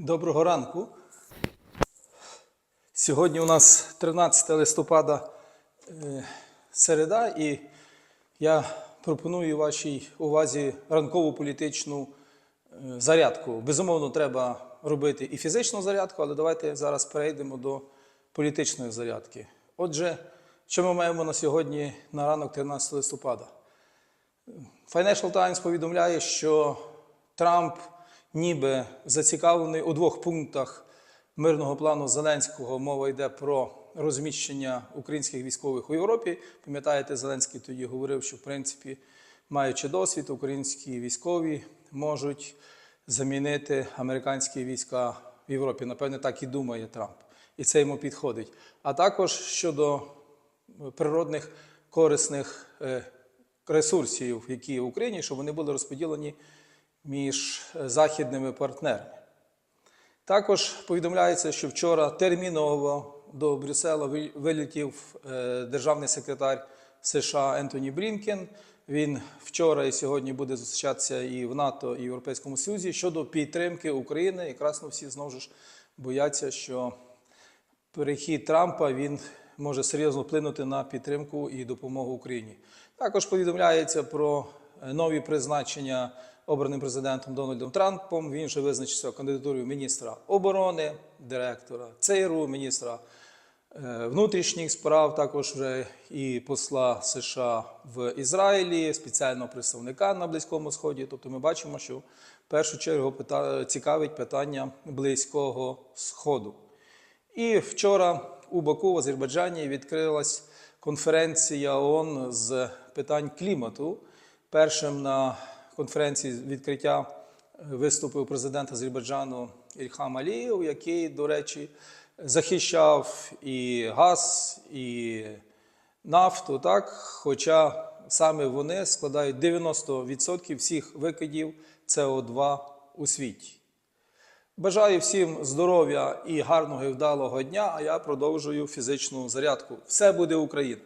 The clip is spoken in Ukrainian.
Доброго ранку. Сьогодні у нас 13 листопада е, середа, і я пропоную вашій увазі ранкову політичну е, зарядку. Безумовно, треба робити і фізичну зарядку, але давайте зараз перейдемо до політичної зарядки. Отже, що ми маємо на сьогодні на ранок 13 листопада? Financial Times повідомляє, що Трамп ніби зацікавлений у двох пунктах мирного плану Зеленського. Мова йде про розміщення українських військових у Європі. Пам'ятаєте, Зеленський тоді говорив, що в принципі, маючи досвід, українські військові можуть замінити американські війська в Європі. Напевне, так і думає Трамп, і це йому підходить. А також щодо природних корисних е, ресурсів, які в Україні, щоб вони були розподілені між е, західними партнерами. Також повідомляється, що вчора терміново до Брюссела ви- вилетів е, державний секретар США Ентоні Брінкен. Він вчора і сьогодні буде зустрічатися і в НАТО, і в Європейському Союзі щодо підтримки України. Якраз ну, всі знову ж бояться, що перехід Трампа він може серйозно вплинути на підтримку і допомогу Україні. Також повідомляється про нові призначення обраним президентом Дональдом Трампом. Він вже визначився кандидатурою міністра оборони, директора ЦРУ, міністра е, внутрішніх справ, також вже і посла США в Ізраїлі, спеціального представника на Близькому Сході. Тобто ми бачимо, що в першу чергу цікавить питання Близького Сходу. І вчора у Баку в Азербайджані відкрилась конференція ООН з питань клімату. Першим на конференції відкриття е, виступив президент Азербайджану Ільхам Алієв, який, до речі, захищав і газ, і нафту, так? хоча саме вони складають 90% всіх викидів СО2 у світі. Бажаю всім здоров'я і гарного і вдалого дня, а я продовжую фізичну зарядку. Все буде Україна!